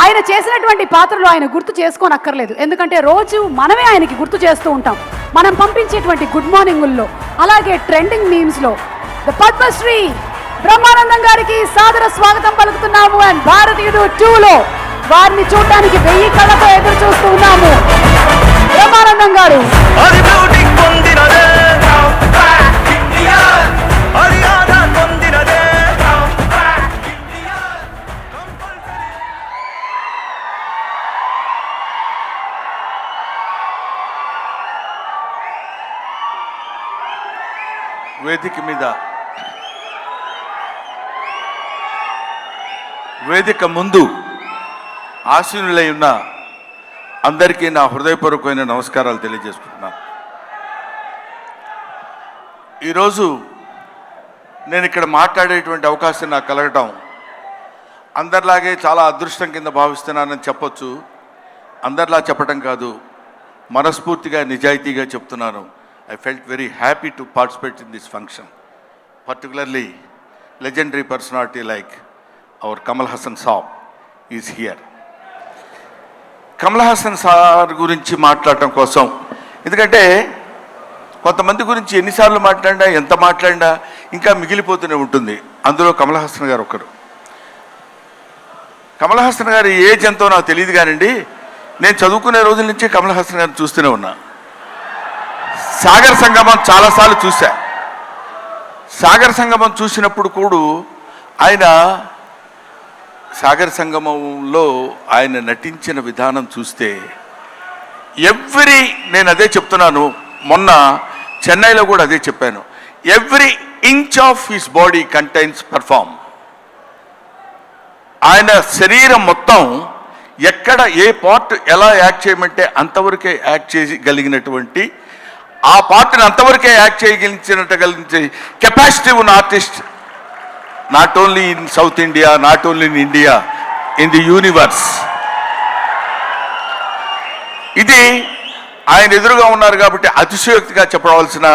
ఆయన చేసినటువంటి పాత్రలు ఆయన గుర్తు చేసుకోనక్కర్లేదు. ఎందుకంటే రోజు మనమే ఆయనకి గుర్తు చేస్తూ ఉంటాం. మనం పంపించేటువంటి గుడ్ మార్నింగుల్లో అలాగే ట్రెండింగ్ మీమ్స్లో. ద పద్మశ్రీ బ్రహ్మానందం గారికి సాదర స్వాగతం పలుకుతున్నాము అండ్ భారతీయుడు టూలో వారిని చూడడానికి వెయ్యి కళ్ళతో ఎదురు చూస్తూ ఉన్నాము. బ్రహ్మానందం గారు. వేదిక మీద. వేదిక ముందు ఆశీనులై ఉన్న అందరికీ నా హృదయపూర్వకమైన నమస్కారాలు తెలియజేసుకుంటున్నాను ఈరోజు నేను ఇక్కడ మాట్లాడేటువంటి అవకాశం నాకు కలగటం అందరిలాగే చాలా అదృష్టం కింద భావిస్తున్నానని చెప్పొచ్చు. అందరిలా చెప్పటం కాదు మనస్ఫూర్తిగా నిజాయితీగా చెప్తున్నాను. I felt very happy to participate in this function particularly legendary personality like our Kamal Haasan saab is here Kamal Haasan sir గురించి మాట్లాడటం కోసం ఎందుకంటే కొంతమంది గురించి ఎన్నిసార్లు మాట్లాడినా ఎంత మాట్లాడినా ఇంకా మిగిలిపోతూనే ఉంటుంది. అందులో కమల్ హాసన్ గారు ఒకరు. కమల్ హాసన్ గారి ఏజ్ ఎంతో నాకు తెలియదు కానండి నేను చదువుకునే రోజుల నుంచి కమల్ హాసన్ గారిని చూస్తూనే ఉన్నా. సాగర సంగమం చాలాసార్లు చూశా. సాగర సంగమం చూసినప్పుడు కూడా ఆయన సాగర సంగమంలో ఆయన నటించిన విధానం చూస్తే ఎవ్రీ నేను అదే చెప్తున్నాను. మొన్న చెన్నైలో కూడా అదే చెప్పాను. Every inch of his body contains perform. ఆయన శరీరం మొత్తం ఎక్కడ ఏ పార్ట్ ఎలా యాక్ట్ చేయమంటే అంతవరకే యాక్ట్ చేయగలిగినటువంటి ఆ పాటను అంతవరకే యాక్ట్ చేయగలించినట్టు కెపాసిటీ ఉన్న artist not only in south India not only in India in the universe ఇది ఆయన ఎదురుగా ఉన్నారు కాబట్టి అతిశయోక్తిగా చెప్పవలసిన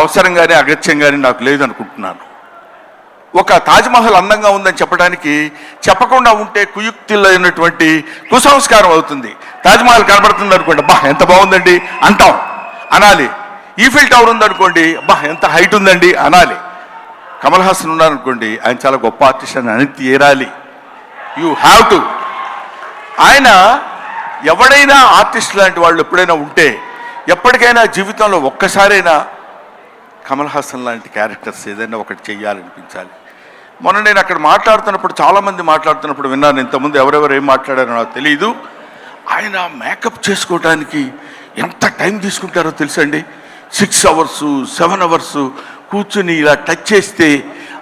అవసరం కానీ అగత్యం కానీ నాకు లేదనుకుంటున్నాను. ఒక తాజ్మహల్ అందంగా ఉందని చెప్పడానికి చెప్పకుండా ఉంటే కుయుక్తిలైనటువంటి కుసంస్కారం అవుతుంది. తాజ్మహల్ కనబడుతుంది అనుకోండి బా ఎంత బాగుందండి అంటాం. అనాలి. ఈఫిల్ టవర్ ఉందనుకోండి బా ఎంత హైట్ ఉందండి అనాలి. కమల్ హాసన్ ఉన్నారనుకోండి ఆయన చాలా గొప్ప ఆర్టిస్ట్ అని అని తీరాలి యూ హ్యావ్ టు. ఆయన ఎవడైనా ఆర్టిస్ట్ లాంటి వాళ్ళు ఎప్పుడైనా ఉంటే ఎప్పటికైనా జీవితంలో ఒక్కసారైనా కమల్ హాసన్ లాంటి క్యారెక్టర్స్ ఏదైనా ఒకటి చెయ్యాలనిపించాలి. మొన్న నేను అక్కడ మాట్లాడుతున్నప్పుడు చాలామంది మాట్లాడుతున్నప్పుడు విన్నాను. ఇంతకుముందు ఎవరెవరు ఏం మాట్లాడారో నాకు తెలియదు ఆయన మేకప్ చేసుకోవడానికి ఎంత టైం తీసుకుంటారో తెలుసండి సిక్స్ అవర్స్ సెవెన్ అవర్స్ కూర్చుని ఇలా టచ్ చేస్తే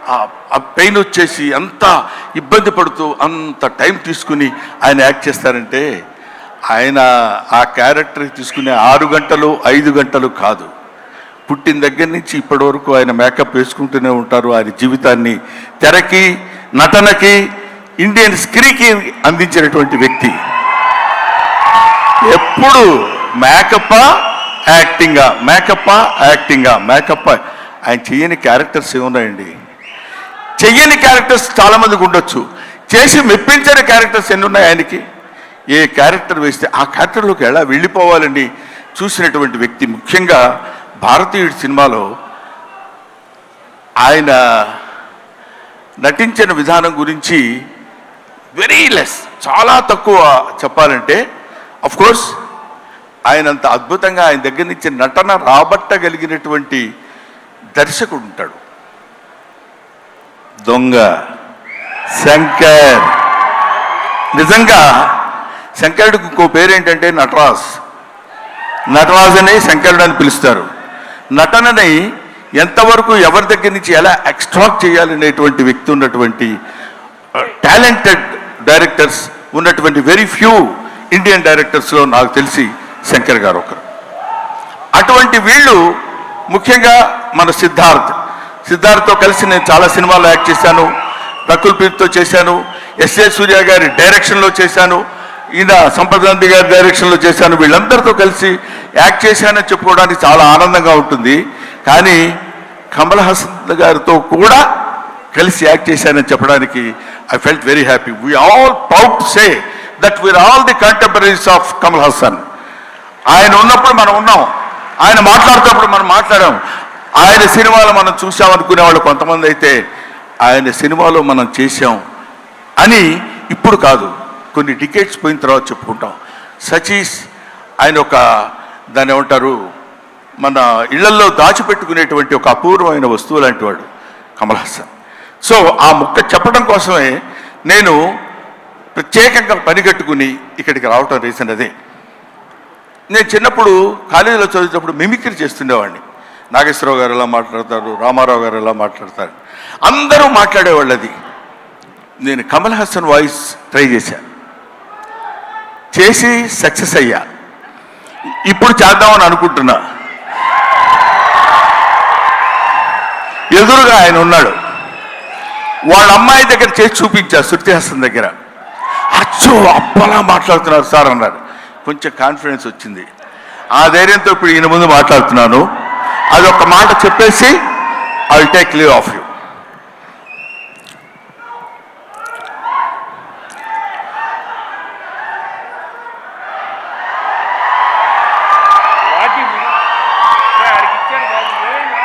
ఆ- పెయిన్ వచ్చేసి అంత ఇబ్బంది పడుతూ అంత టైం తీసుకుని ఆయన యాక్ట్ చేస్తారంటే ఆయన ఆ క్యారెక్టర్ తీసుకునే ఆరు గంటలు ఐదు గంటలు కాదు. పుట్టిన దగ్గర నుంచి ఇప్పటి వరకు ఆయన మేకప్ వేసుకుంటూనే ఉంటారు. ఆయన జీవితాన్ని తెరకి నటనకి ఇండియన్ స్క్రీన్కి అందించినటువంటి వ్యక్తి. ఎప్పుడు మేకప్పా యాక్టింగా మేకప్పా యాక్టింగా మేకప్ ఆయన చెయ్యని క్యారెక్టర్స్ ఏమున్నాయండి? చెయ్యని క్యారెక్టర్స్ చాలామందికి ఉండొచ్చు. చేసి మెప్పించని క్యారెక్టర్స్ ఎన్ని ఉన్నాయి ఆయనకి? ఏ క్యారెక్టర్ వేస్తే ఆ క్యారెక్టర్లోకి ఎలా వెళ్ళిపోవాలని చూసినటువంటి వ్యక్తి ముఖ్యంగా భారతీయుడి సినిమాలో ఆయన నటించిన విధానం గురించి వెరీ లెస్ చాలా తక్కువ చెప్పాలంటే కోర్స్ ఆయన అంత అద్భుతంగా ఆయన దగ్గర నుంచి నటన రాబట్టగలిగినటువంటి దర్శకుడు ఉంటాడు. దొంగ శంకర్. నిజంగా శంకరుడికి ఇంకో పేరేంటంటే నటరాజ్. నటరాజ్ అని శంకరుడు అని పిలుస్తారు. నటనని ఎంతవరకు ఎవరి దగ్గర నుంచి ఎలా ఎక్స్ట్రాక్ట్ చేయాలనేటువంటి వ్యక్తి ఉన్నటువంటి టాలెంటెడ్ డైరెక్టర్స్ ఉన్నటువంటి వెరీ ఫ్యూ ఇండియన్ డైరెక్టర్స్లో నాకు తెలిసి శంకర్ గారు ఒకరు. అటువంటి వీళ్ళు ముఖ్యంగా మన సిద్ధార్థ్. సిద్ధార్థ్తో కలిసి నేను చాలా సినిమాలు యాక్ట్ చేశాను రకుల్ ప్రీత్తో చేశాను ఎస్ఏ సూర్య గారి డైరెక్షన్లో చేశాను ఈయన సంపద్ గారి డైరెక్షన్లో చేశాను వీళ్ళందరితో కలిసి యాక్ట్ చేశానని చెప్పుకోవడానికి చాలా ఆనందంగా ఉంటుంది. కానీ కమల్ హాసన్ గారితో కూడా కలిసి యాక్ట్ చేశానని చెప్పడానికి I felt very happy we all proud say that say all the contemporaries of Kamal Haasan ఆయన ఉన్నప్పుడు మనం ఉన్నాం. ఆయన మాట్లాడుతున్నప్పుడు మనం మాట్లాడాం. ఆయన సినిమాలు మనం చూసామనుకునే వాళ్ళు కొంతమంది అయితే ఆయన సినిమాలో మనం చేశాం అని ఇప్పుడు కాదు. కొన్ని డికేట్స్ పోయిన తర్వాత చెప్పుకుంటాం. సచీస్ ఆయన ఒక దాన్ని ఏమంటారు? మన ఇళ్ళలో దాచిపెట్టుకునేటువంటి ఒక అపూర్వమైన వస్తువు లాంటి వాడు కమల్ హాసన్. సో ఆ ముక్క చెప్పడం కోసమే నేను ప్రత్యేకంగా పనిగట్టుకుని ఇక్కడికి రావటం రీజన్ అదే. నేను చిన్నప్పుడు కాలేజీలో చదివేటప్పుడు మిమిక్రీ చేస్తుండేవాడిని. నాగేశ్వరరావు గారు ఎలా మాట్లాడతారు రామారావు గారు ఎలా మాట్లాడతారు అందరూ మాట్లాడేవాళ్ళు అది. నేను కమల్ హాసన్ వాయిస్ ట్రై చేశాను చేసి సక్సెస్ అయ్యా. ఇప్పుడు చేద్దామని అనుకుంటున్నా. ఎదురుగా ఆయన ఉన్నాడు. వాళ్ళ అమ్మాయి దగ్గర చేసి చూపించారు శృతి హాసన్ దగ్గర. అచ్చో అప్పలా మాట్లాడుతున్నారు సార్ అన్నారు కొంచెం కాన్ఫిడెన్స్ వచ్చింది. ఆ ధైర్యంతో ఇప్పుడు ఈయన ముందు మాట్లాడుతున్నాను. అది ఒక మాట చెప్పేసి I take leave of you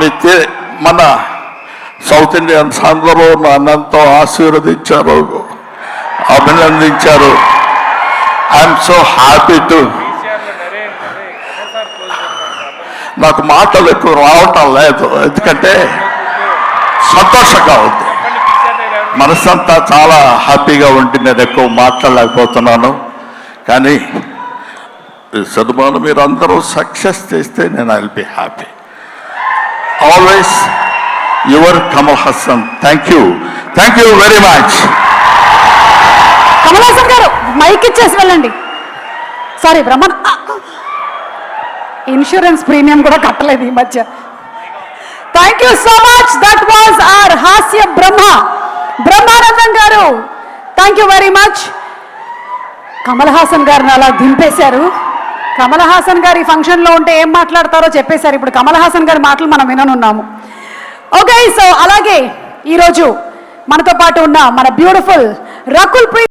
మీ మన సౌత్ ఇండియన్స్ అందరూ నన్నంతో ఆశీర్వదించారు అభినందించారు. ఐఎమ్ సో హ్యాపీ టు నాకు మాటలు ఎక్కువ రావటం లేదు ఎందుకంటే సంతోషంగా ఉంది. మనసంతా చాలా హ్యాపీగా ఉండి నేను ఎక్కువ మాట్లాడలేకపోతున్నాను. కానీ ఈ సినిమాను మీరు అందరూ సక్సెస్ చేస్తే నేను I'll be happy always your Kamal Haasan thank you thank you very much Kamal Haasan garu mike ఇచ్చేసి వెళ్ళండి. సారీ బ్రహ్మన్ ఇన్సూరెన్స్ ప్రీమియం కూడా కట్టలేదు ఈ మధ్య. Thank you so much that was our Hasya Brahma Brahmanandam garu thank you very much Kamal Haasan గారిని అలా దింపేశారు. కమల్ హాసన్ గారి ఫంక్షన్లో ఉంటే ఏం మాట్లాడతారో చెప్పేశారు. ఇప్పుడు కమల్ హాసన్ గారి మాటలు మనం విననున్నాము. ఓకే సో అలాగే ఈరోజు మనతో పాటు ఉన్న మన బ్యూటిఫుల్ రకుల్ ప్రీత్